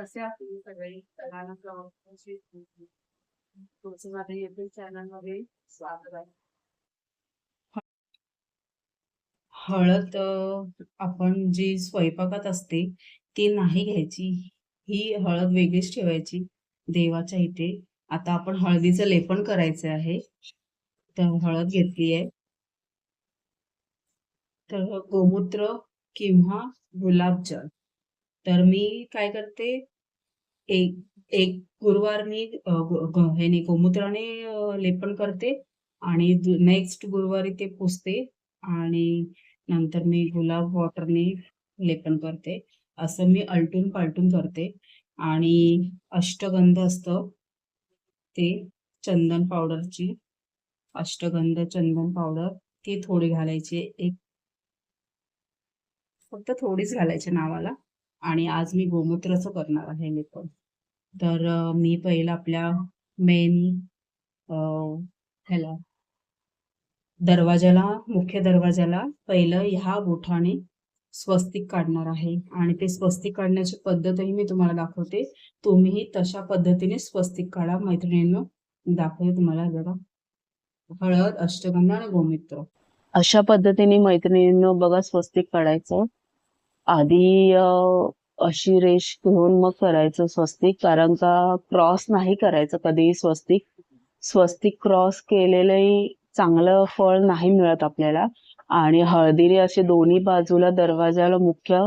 कसे आहात सगळे लहानमध्ये स्वागत आहे हळद आपण जी स्वयंपाकात असते ती नाही घ्यायची. ही हळद वेगळीच ठेवायची देवाच्या इथे. आता आपण हळदीचं लेपन करायचं आहे. तर हळद घेतली आहे. तर गोमूत्र किंवा गुलाबजल. तर मी काय करते एक एक गुरुवार मी हे ह्याने गोमूत्राने लेपन करते आणि नेक्स्ट गुरुवारी ते पुसते आणि नंतर मी गुलाब वॉटरने लेपन करते. असं मी अलटून पालटून करते आणि अष्टगंध असतं ते चंदन पावडरची अष्टगंध चंदन पावडर ती थोडी घालायची एक फक्त थोडीच घालायची नावाला. आणि आज मी गोमूत्राचं करणार आहे लेपन तर मी पहिलं आपल्या मेन ह्याला दरवाजाला मुख्य दरवाजाला पहिलं ह्या बोठाने स्वस्तिक काढणार आहे. आणि ते स्वस्तिक काढण्याची पद्धतही मी तुम्हाला दाखवते. तुम्हीही तशा पद्धतीने स्वस्तिक काढा. मैत्रिणींनो दाखवते तुम्हाला जरा. हळद अष्टगंध आणि गोमित्र. अशा पद्धतीने मैत्रिणींनो बघा स्वस्तिक काढायचं. आधी अशी रेष घेऊन मग करायचं स्वस्तिक कारण का क्रॉस नाही करायचं कधीही स्वस्तिक. स्वस्तिक क्रॉस केलेलंही चांगलं फळ नाही मिळत आपल्याला. आणि हळदीने असे दोन्ही बाजूला दरवाजाला मुख्य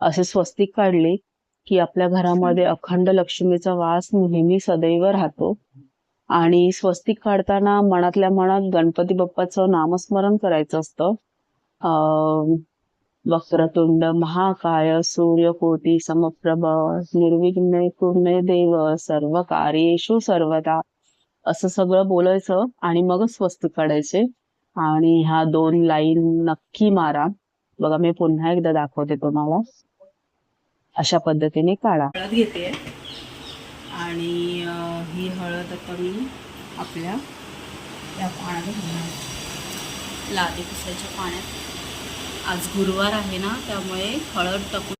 असे स्वस्तिक काढले की आपल्या घरामध्ये अखंड लक्ष्मीचा वास नेहमी सदैव राहतो. आणि स्वस्तिक काढताना मनातल्या मनात गणपती बाप्पाचं नामस्मरण करायचं असतं. वक्रतुंड महाकाय सूर्यकोटी समप्रभ निर्विघ्न पूर्ण देव सर्व कार्येशु सर्वदा. असं सगळं बोलायचं आणि मगच स्वस्त काढायचे. आणि ह्या दोन लाईन नक्की मारा. बघा मी पुन्हा एकदा दाखवते तुम्हाला. अशा पद्धतीने काढा. हळद घेते. आणि ही हळद आता मी आपल्या या पाण्यात लादी पुसायच्या पाण्यात. आज गुरुवार आहे ना त्यामुळे हळद टाकून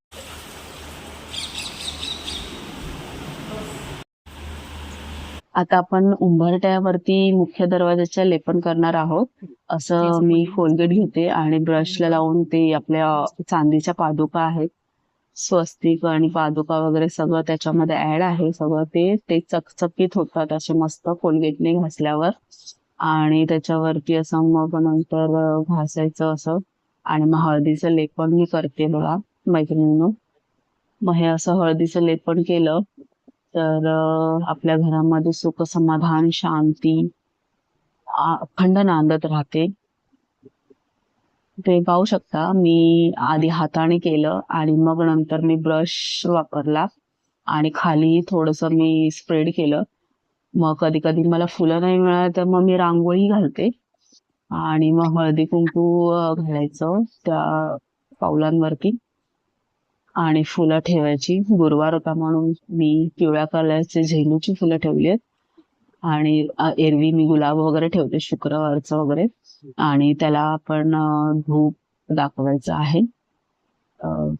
आता आपण उंबरट्यावरती मुख्य दरवाजाच्या लेपन करणार आहोत. असं मी कोलगेट घेते आणि ब्रशला लावून ते आपल्या चांदीच्या पादुका आहेत. स्वस्तिक आणि पादुका वगैरे सगळं त्याच्यामध्ये ऍड आहे. सगळं ते ते चकचकीत होतात असे मस्त कोलगेटने घासल्यावर. आणि त्याच्यावरती असं मग नंतर घासायचं असं. आणि मग हळदीचं लेपन मी करते बघा मैत्रिणींनो. मग हे असं हळदीचं लेपन केलं तर आपल्या घरामध्ये सुख समाधान शांती अखंड नांदत राहते. ते पाहू शकता मी आधी हाताने केलं आणि मग नंतर मी ब्रश वापरला आणि खाली थोडस मी स्प्रेड केलं. मग कधी कधी मला फुलं नाही मिळाली तर मग मी रांगोळी घालते. आणि मग हळदी कुंकू घालायचं त्या पावलांवरती. आणि फुलं ठेवायची. गुरुवार होता म्हणून मी पिवळ्या कलरचे झेंडूची फुलं ठेवली आहेत. आणि एरवी मी गुलाब वगैरे ठेवते शुक्रवारचं वगैरे. आणि त्याला आपण धूप दाखवायचं आहे.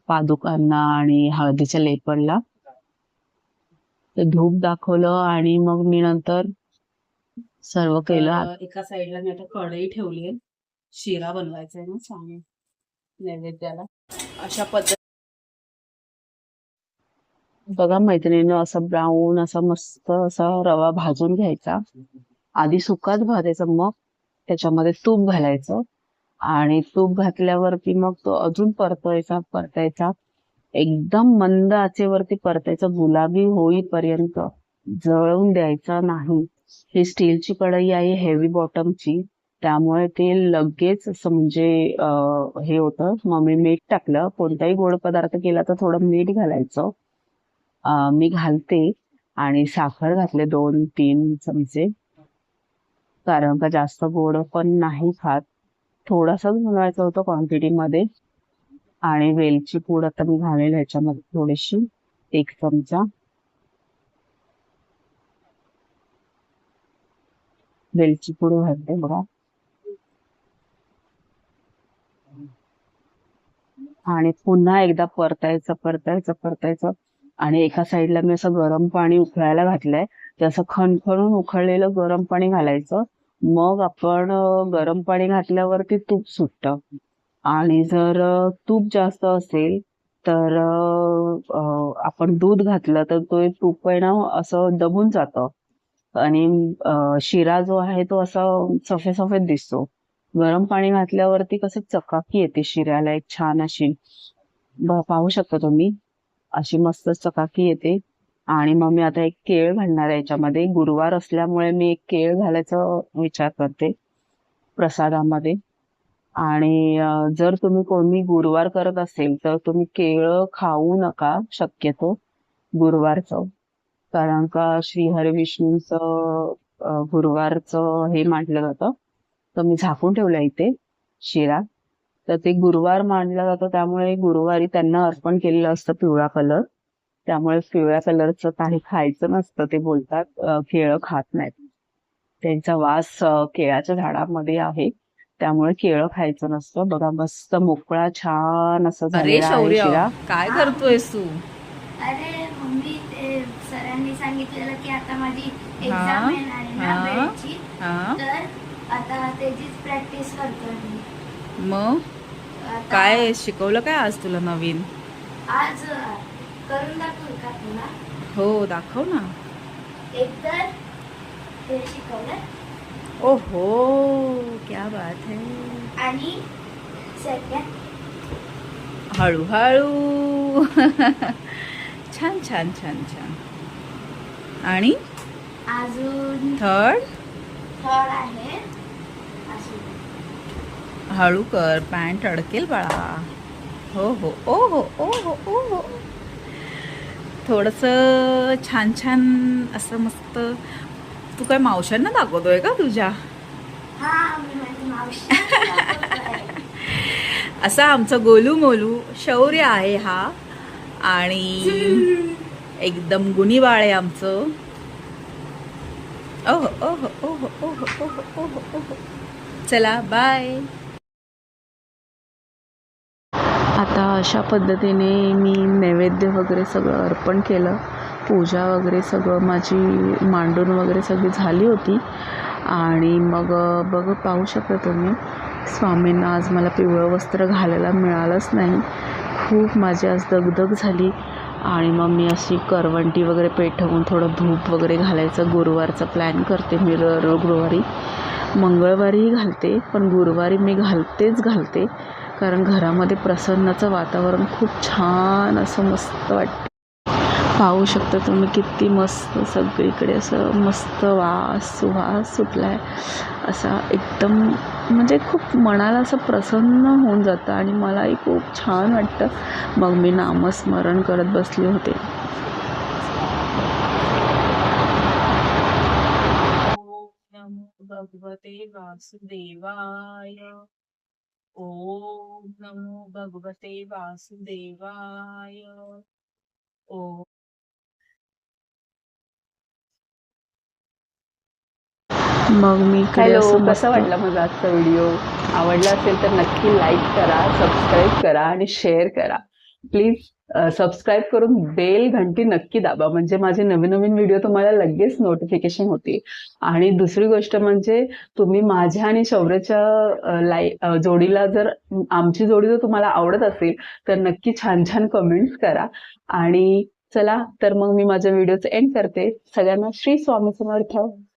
पादुकांना आणि हळदीच्या लेपणला धूप दाखवलं आणि मग मी नंतर सर्व केलं एका साईडला मी आता कढई ठेवली आहे शिरा बनवायचा आहे ना सांग नैवेद्याला. अशा पद्धती बघा मैत्रिणीनं असं ब्राऊन असा मस्त असा रवा भाजून घ्यायचा. आधी सुकाच भाजायचा मग त्याच्यामध्ये तूप घालायचं. आणि तूप घातल्यावरती मग तो अजून परतायचा परतायचा. एकदम मंद आचेवरती परतायचा. गुलाबी होईपर्यंत जळून द्यायचा नाही. ही स्टीलची कढई आहे हेवी बॉटमची त्यामुळे ते लगेच असं म्हणजे हे होतं. मग मी मीठ टाकलं. कोणताही गोड पदार्थ केला तर थोडं मीठ घालायचं. मी घालते. आणि साखर घातले दोन तीन चमचे. कारण का जास्त गोड पण नाही खात. थोडासाच बनवायचं होतं क्वांटिटीमध्ये आणि वेलची पूड आता मी घालेल ह्याच्यामध्ये थोडीशी. एक चमचा. वेलची पूड घालते बघा. आणि पुन्हा एकदा परतायचं परतायचं परतायचं. आणि एका साईडला मी असं गरम पाणी उकळायला घातलंय. ते असं खणखणून उकळलेलं गरम पाणी घालायचं. मग आपण गरम पाणी घातल्यावरती तूप सुटतं. आणि जर तूप जास्त असेल तर आपण दूध घातलं तर तो तूप आहे ना असं दबून जातं. आणि शिरा जो आहे तो असा सफेद सफेद दिसतो. गरम पाणी घातल्यावरती कसं चकाकी येते शिऱ्याला एक छान अशी. पाहू शकता तुम्ही? अशी मस्त चकाकी येते. आणि मग मी आता एक केळ घालणार आहे याच्यामध्ये. गुरुवार असल्यामुळे मी एक केळ घालायचा विचार करते प्रसादामध्ये. आणि जर तुम्ही कोणी गुरुवार करत असेल तर तुम्ही केळ खाऊ नका शक्यतो गुरुवारचं. कारण का श्री हरिविष्णूंचं गुरुवारचं हे मानलं जातं. तर मी झाकून ठेवलं इथे शिरा. तर ते गुरुवार मानलं जातं त्यामुळे गुरुवारी त्यांना अर्पण केलेलं असतं पिवळा कलर. त्यामुळे पिवळ्या कलरचं काही खायचं नसतं ते बोलतात केळं खात नाहीत. त्यांचा वास अं, केळाच्या झाडामध्ये आहे. त्यामुळे केळं खायचं नसतं. बघा मस्त मोकळा छान असं झालेला शिरा. काय करतोयस तू? अरे मम्मी ते सरांनी सांगितलेलं की आता माझी? एक्झाम येणार आहे ना हा? हा. तर आता त्याचीच प्रॅक्टिस करतो मी. मग? आता काय शिकवलं काय आज तुला नवीन? आज अ, करून दाखवू का तुला? हो दाखव ना. एक तर हे शिकवलं. ओहो क्या बात है. आणि सेकंड हळूहळू. छान छान छान छान. आणि अजून थर्ड? थर्ड आहे. हळू कर पॅन्ट अडकेल बाळा. हो हो ओ हो ओ हो ओ हो. थोडंसं छान छान असं मस्त. तू काय मावशांना दाखवतोय का तुझ्या? हा. असा आमचा गोलू मोलू शौर्य आहे हा. आणि एकदम गुणीबाळ आहे आमचं. ओहो ओहो ओहो ओहो ओहो ओहो ओहो. चला बाय आता अशा पद्धतीने मी नैवेद्य वगैरे सगळं अर्पण केलं. पूजा वगैरे सगळं माझी मांडून वगैरे सगळी झाली होती. आणि मग बघ पाहू शकता तुम्ही स्वामींना आज मला पिवळं वस्त्र घालायला मिळालंच नाही. खूप माझी आज दगदग झाली. आणि मग मी अशी करवंटी वगैरे पेटवून थोडं धूप वगैरे घालायचं. गुरुवारचा प्लॅन करते मी र र- गुरुवारी मंगळवारीही घालते पण गुरुवारी मी घालतेच घालते. कारण घरामध्ये प्रसन्नाचं वातावरण खूप छान असं मस्त वाटतं. पाहू शकता तुम्ही किती मस्त सगळीकडे असं मस्त वास सुवास सुटला आहे असा एकदम म्हणजे खूप मनाला असं प्रसन्न होऊन जातं आणि मलाही खूप छान वाटतं. मग मी नामस्मरण करत बसले होते. भगवते वासुदेवाय. ओम नमो भगवते वासुदेवाय. ओम मग मी हॅलो कसा वाटला माझा आजचा व्हिडिओ? आवडला असेल तर नक्की लाईक करा सबस्क्राईब करा आणि शेअर करा. प्लीज सबस्क्राईब करून बेल घंटी नक्की दाबा. म्हणजे माझे नवीन नवीन व्हिडिओ तुम्हाला लगेच नोटिफिकेशन होतील. आणि दुसरी गोष्ट म्हणजे तुम्ही माझ्या आणि शौर्याच्या लाई जोडीला जर आमची जोडी जर तुम्हाला आवडत असेल तर नक्की छान छान कमेंट्स करा. आणि चला तर मग मी माझ्या व्हिडिओचं एंड करते. सगळ्यांना श्री स्वामी समर्थ.